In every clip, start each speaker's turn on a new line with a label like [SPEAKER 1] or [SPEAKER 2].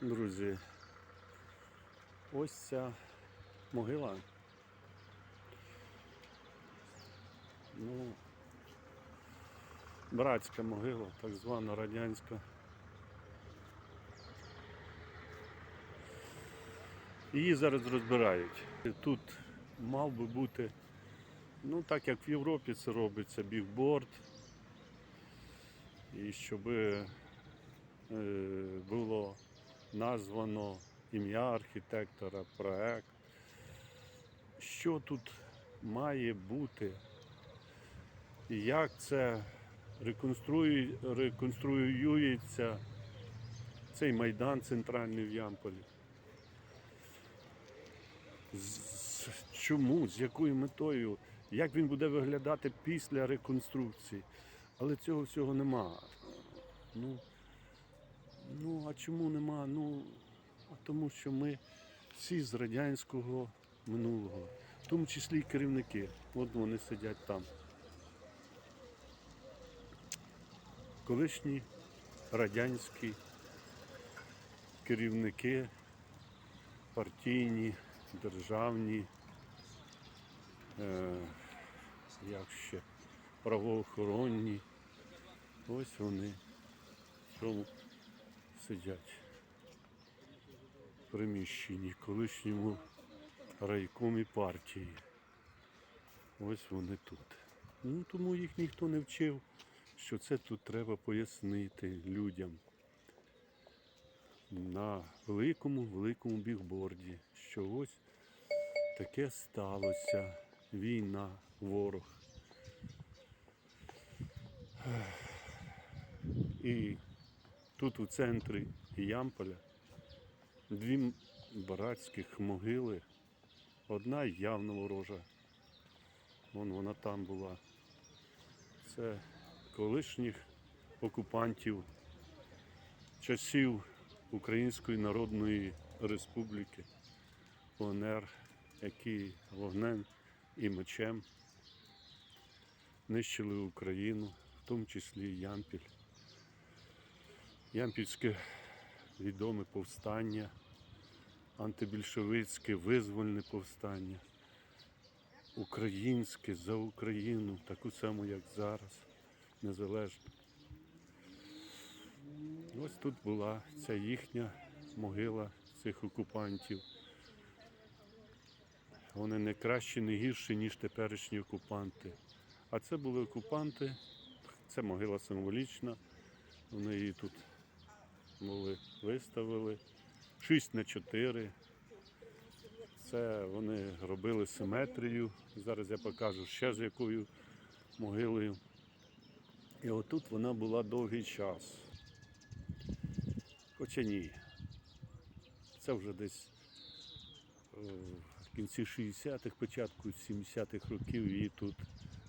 [SPEAKER 1] Друзі, ось ця могила. Ну, братська могила, так звана радянська. Її зараз розбирають. Тут мав би бути, ну так як в Європі це робиться, бігборд. І щоб е, було названо ім'я архітектора, проект. Що тут має бути? Як це реконструю- реконструюється цей майдан центральний в Ямполі? З- Чому, з якою метою, як він буде виглядати після реконструкції? Але цього всього нема. Ну, Ну, а чому нема? Ну, а тому що ми всі з радянського минулого, в тому числі і керівники. От вони сидять там. Колишні радянські керівники, партійні, державні, е, як ще, правоохоронні. Ось вони в цьому сидять в приміщенні колишньому райкомі партії. Ось вони тут. Ну, тому їх ніхто не вчив, що це тут треба пояснити людям на великому великому бігборді, що ось таке сталося. Війна, ворог. Тут у центрі Ямполя дві братських могили. Одна явно ворожа. Вон вона там була. Це колишніх окупантів часів Української Народної Республіки УНР, які вогнем і мечем нищили Україну, в тому числі Ямпіль. Ямпільське відоме повстання, антибільшовицьке визвольне повстання, українське за Україну, таку саму, як зараз, незалежно. Ось тут була ця їхня могила цих окупантів. Вони не кращі, не гірші, ніж теперішні окупанти. А це були окупанти, це могила символічна. Вони її тут були, виставили 6 на 4. Це вони робили симетрію. Зараз я покажу ще з якою могилою. І отут вона була довгий час. Хоча ні. Це вже десь е, в кінці 60-х, початку 70-х років її тут.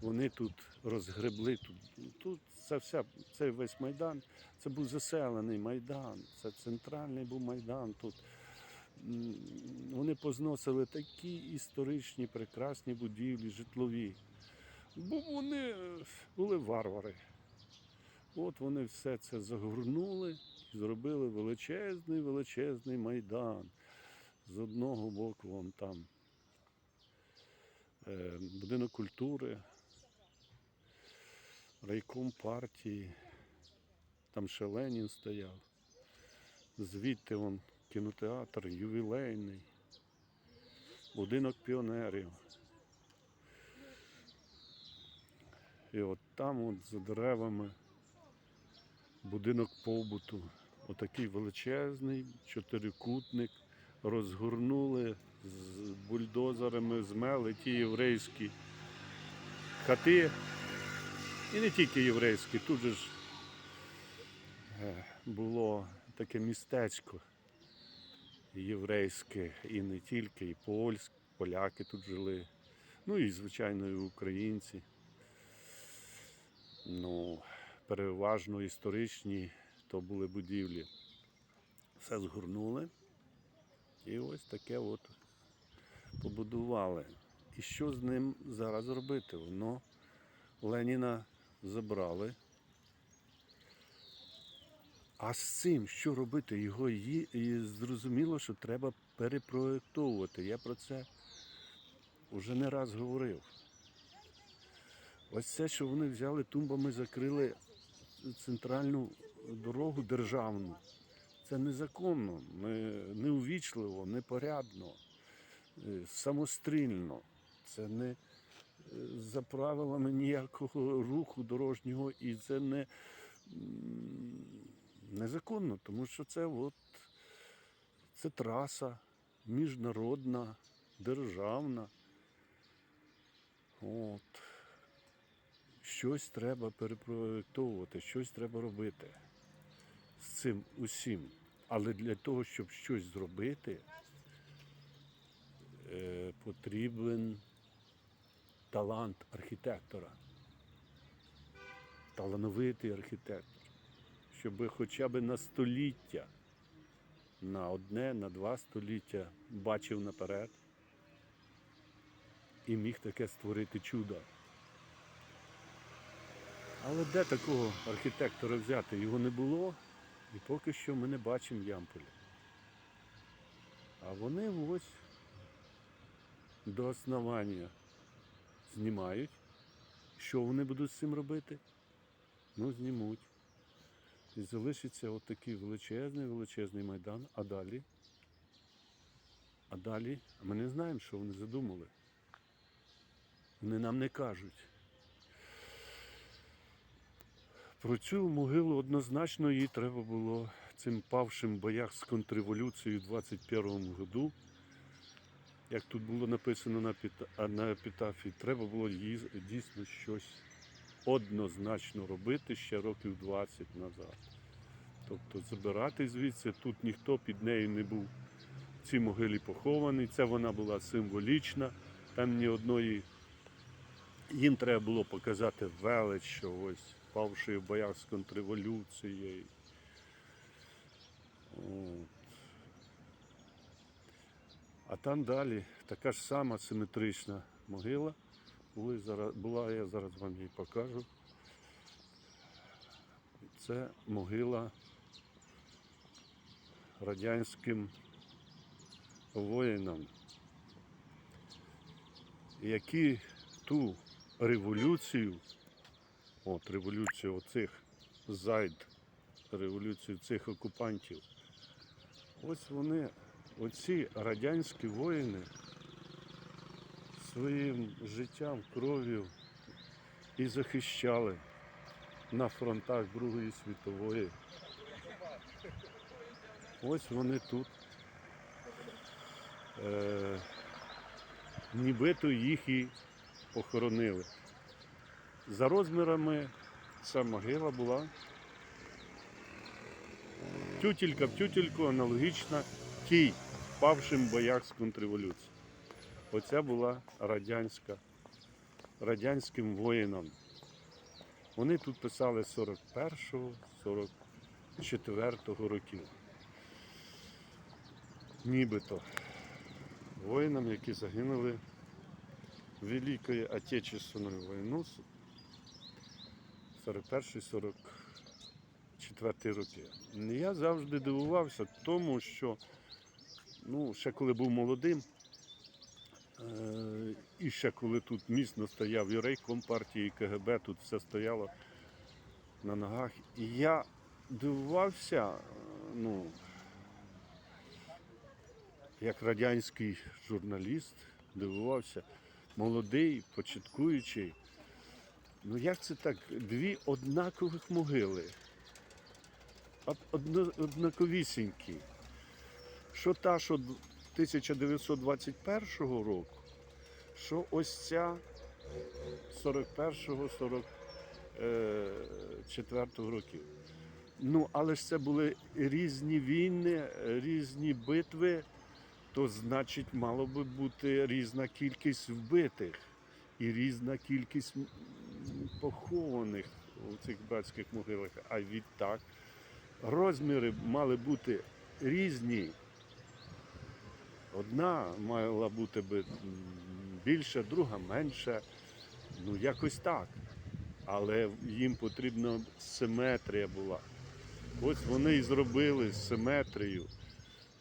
[SPEAKER 1] Вони тут розгребли. Тут, тут це вся, цей весь майдан, це був заселений майдан, це центральний був майдан тут. Вони позносили такі історичні прекрасні будівлі, житлові. Бо вони е, були варвари. От вони все це загорнули і зробили величезний, величезний майдан. З одного боку вон там е, будинок культури, райком партії, там ще Ленін стояв. Звідти вон кінотеатр ювілейний, будинок піонерів. І от там от за деревами будинок побуту. Отакий величезний чотирикутник. Розгорнули з бульдозерами, змели ті єврейські хати. І не тільки єврейські, тут же ж е, було таке містечко єврейське, і не тільки, і польське, поляки тут жили. Ну і, звичайно, і українці. Ну, переважно історичні то були будівлі. Все згорнули. І ось таке от побудували. І що з ним зараз робити? Воно Леніна забрали. А з цим що робити? Його і зрозуміло, що треба перепроєктовувати. Я про це вже не раз говорив. Ось це, що вони взяли тумбами, закрили центральну дорогу державну. Це незаконно, не- неувічливо, непорядно, е, самострільно. Це не за правилами ніякого руху дорожнього і це не незаконно, тому що це от це траса міжнародна, державна. От. Щось треба перепроєктовувати, щось треба робити з цим усім. Але для того, щоб щось зробити, е, потрібен талант архітектора. Талановитий архітектор, щоб хоча б на століття, на одне, на два століття бачив наперед і міг таке створити чудо. Але де такого архітектора взяти? Його не було, і поки що ми не бачимо Ямполя. А вони ось до основання знімають. Що вони будуть з цим робити? Ну, знімуть. І залишиться отакий величезний, величезний майдан. А далі? А далі? Ми не знаємо, що вони задумали. Вони нам не кажуть. Про цю могилу однозначно їй треба було цим павшим в боях з контрреволюцією в 21-му году. Як тут було написано на, піта- на епітафі, треба було дійсно щось однозначно робити ще років 20 назад. Тобто забирати звідси, тут ніхто під нею не був в цій могилі похований. Це вона була символічна, там ні одної їм треба було показати велич, що ось павши в боях з контрреволюцією. А там далі така ж сама симетрична могила. Були зараз, була, я зараз вам її покажу. Це могила радянським воїнам, які ту революцію, от революцію оцих зайд, революцію цих окупантів. Ось вони, оці радянські воїни своїм життям, кров'ю і захищали на фронтах Другої світової. Ось вони тут. Е, нібито їх і похоронили. За розмірами ця могила була тютілька в тютельку аналогічна тій павшим в боях з контрреволюції. Оця була радянська, радянським воїнам. Вони тут писали 41-го, 44-го років. Нібито воїнам, які загинули в Великої Отечественної війну 41-44 роки. Я завжди дивувався тому, що ну, ще коли був молодим, е, і ще коли тут міцно стояв і рейком партії, і КГБ, тут все стояло на ногах. І я дивувався, е, ну, як радянський журналіст, дивувався, молодий, початкуючий. Ну як це так? Дві однакових могили. Однаковісінькі. Що та, що 1921 року, що ось ця 41-44 років. Ну, але ж це були різні війни, різні битви, то значить мало би бути різна кількість вбитих і різна кількість похованих у цих братських могилах. А відтак розміри мали бути різні. Одна мала бути більша, друга менша. Ну, якось так. Але їм потрібна симетрія була. Ось вони і зробили з симетрією.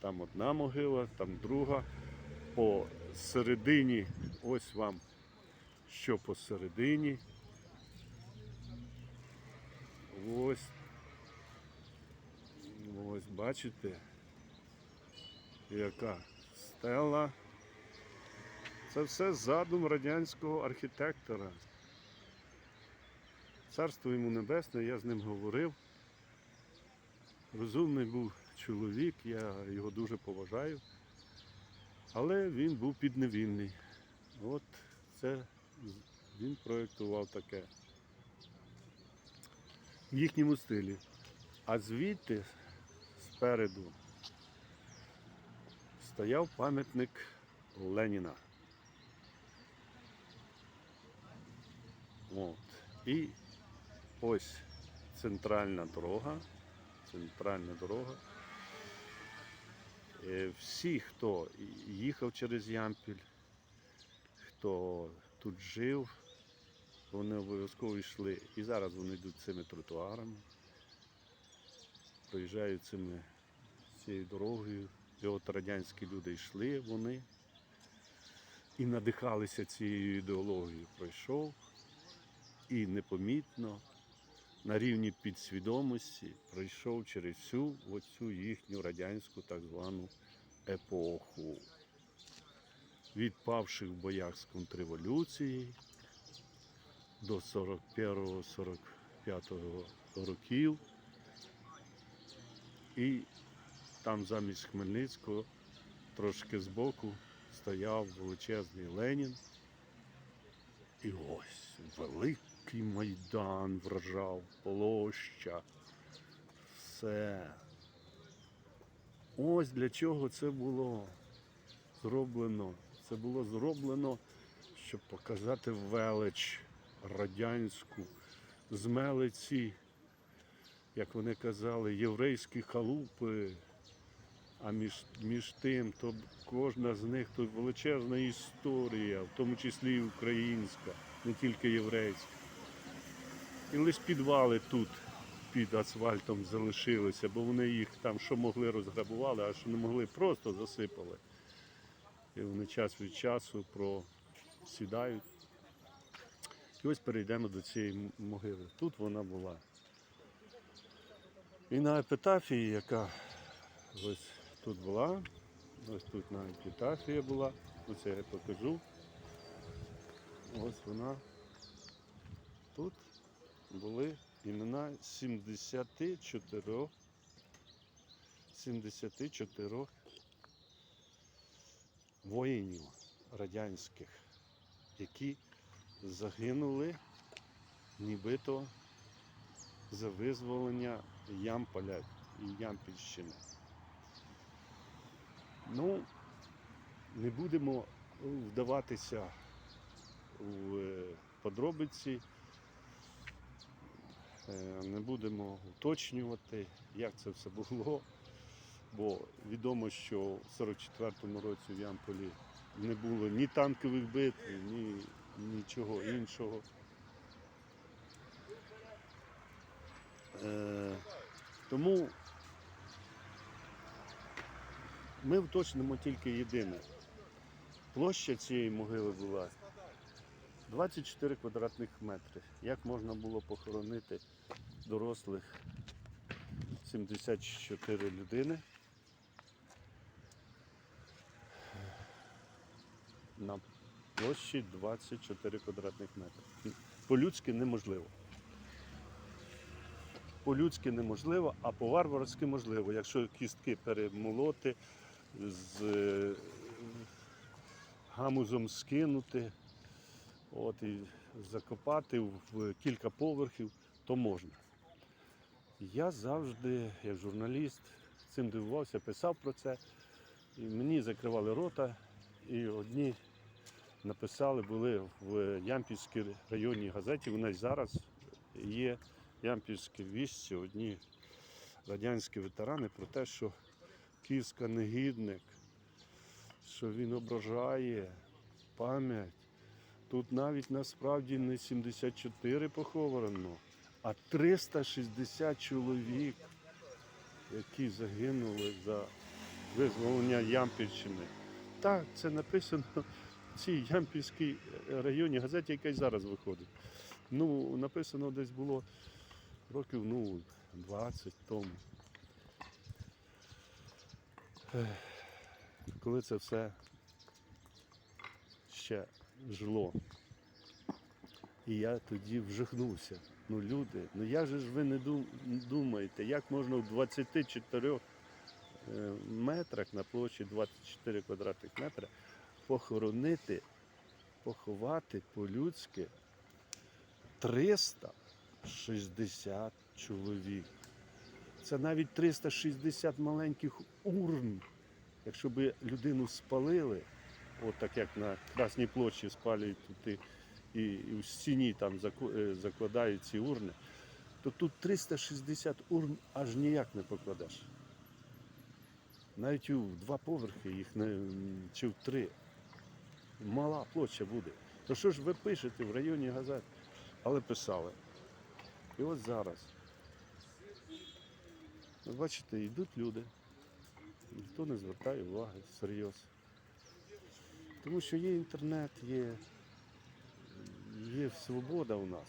[SPEAKER 1] Там одна могила, там друга. По середині, ось вам що посередині. Ось. Ось бачите, яка стела. Це все задум радянського архітектора. Царство йому небесне, я з ним говорив. Розумний був чоловік, я його дуже поважаю. Але він був підневільний. От це він проєктував таке в їхньому стилі. А звідти спереду стояв пам'ятник Леніна. От. І ось центральна дорога. Центральна дорога. Е, Всі, хто їхав через Ямпіль, хто тут жив, вони обов'язково йшли. І зараз вони йдуть цими тротуарами, проїжджають цими цією дорогою. І от радянські люди йшли, вони і надихалися цією ідеологією. Пройшов і непомітно на рівні підсвідомості пройшов через всю оцю їхню радянську так звану епоху. Відпавших в боях з контрреволюції до 41-45 років. І там замість Хмельницького трошки збоку стояв величезний Ленін. І ось великий майдан вражав, площа. Все. Ось для чого це було зроблено. Це було зроблено, щоб показати велич радянську, змели ці, як вони казали, єврейські халупи. А між, між тим, то кожна з них то величезна історія, в тому числі і українська, не тільки єврейська. І лише підвали тут під асфальтом залишилися, бо вони їх там що могли розграбували, а що не могли, просто засипали. І вони час від часу просідають. І ось перейдемо до цієї могили. Тут вона була. І на епітафії, яка ось тут була, ось тут на епітафія була, оце я покажу. Ось вона. Тут були імена 74 74 воїнів радянських, які загинули нібито за визволення Ямполя і Ямпільщини. Ну, не будемо вдаватися в е, подробиці, е, не будемо уточнювати, як це все було, бо відомо, що в 44-му році в Ямполі не було ні танкових битв, ні нічого іншого. Е, тому ми уточнимо тільки єдине. Площа цієї могили була 24 квадратних метри. Як можна було похоронити дорослих 74 людини на площі 24 квадратних метри. По-людськи неможливо. По-людськи неможливо, а по-варварськи можливо. Якщо кістки перемолоти, з е, гамузом скинути, от, і закопати в кілька поверхів, то можна. Я завжди, як журналіст, цим дивувався, писав про це. І мені закривали рота, і одні написали, були в Ямпільській районній газеті. Вона й зараз є Ямпільське вість, одні радянські ветерани про те, що Київська негідник, що він ображає пам'ять. Тут навіть насправді не 74 поховано, а 360 чоловік, які загинули за визволення Ямпільщини. Так, це написано в цій Ямпільській районній газеті, яка й зараз виходить. Ну, написано десь було років ну, 20 тому. Коли це все ще жило. І я тоді вжихнувся. Ну, люди, ну як же ж ви не думаєте, як можна в 24 е, метрах на площі 24 квадратних метра похоронити, поховати по-людськи 360 чоловік. Це навіть 360 маленьких урн. Якщо б людину спалили, от так як на Красній площі спалюють тут і, і, в стіні там е, закладають ці урни, то тут 360 урн аж ніяк не покладеш. Навіть у два поверхи їх не, чи в три. Мала площа буде. То що ж ви пишете в районі газет? Але писали. І от зараз. Бачите, йдуть люди. Ніхто не звертає уваги всерйоз. Тому що є інтернет, є, є свобода у нас.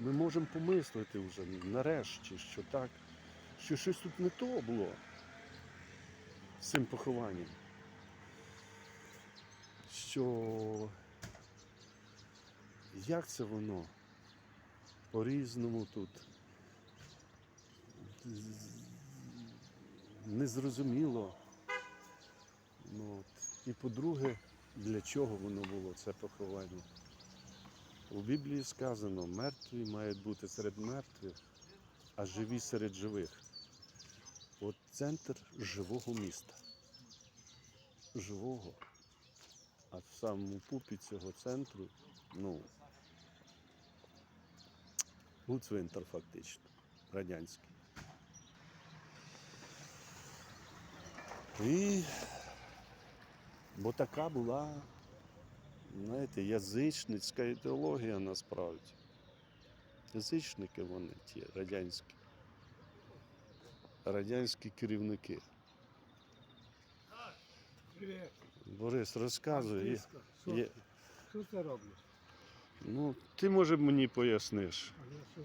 [SPEAKER 1] Ми можемо помислити вже нарешті, що так, що щось тут не то було з цим похованням. Що як це воно по-різному тут незрозуміло. Ну, от. І по-друге, для чого воно було це поховання? У Біблії сказано, мертві мають бути серед мертвих, а живі серед живих. От центр живого міста. Живого. А в самому пупі цього центру, ну, був цвинтар фактично, радянський. І бо така була, знаєте, язичницька ідеологія насправді. Язичники вони ті радянські. Радянські керівники.
[SPEAKER 2] Привіт.
[SPEAKER 1] Борис, розказуй.
[SPEAKER 2] Що, ти? що ти робиш?
[SPEAKER 1] Ну, ти може мені поясниш.
[SPEAKER 2] А я що?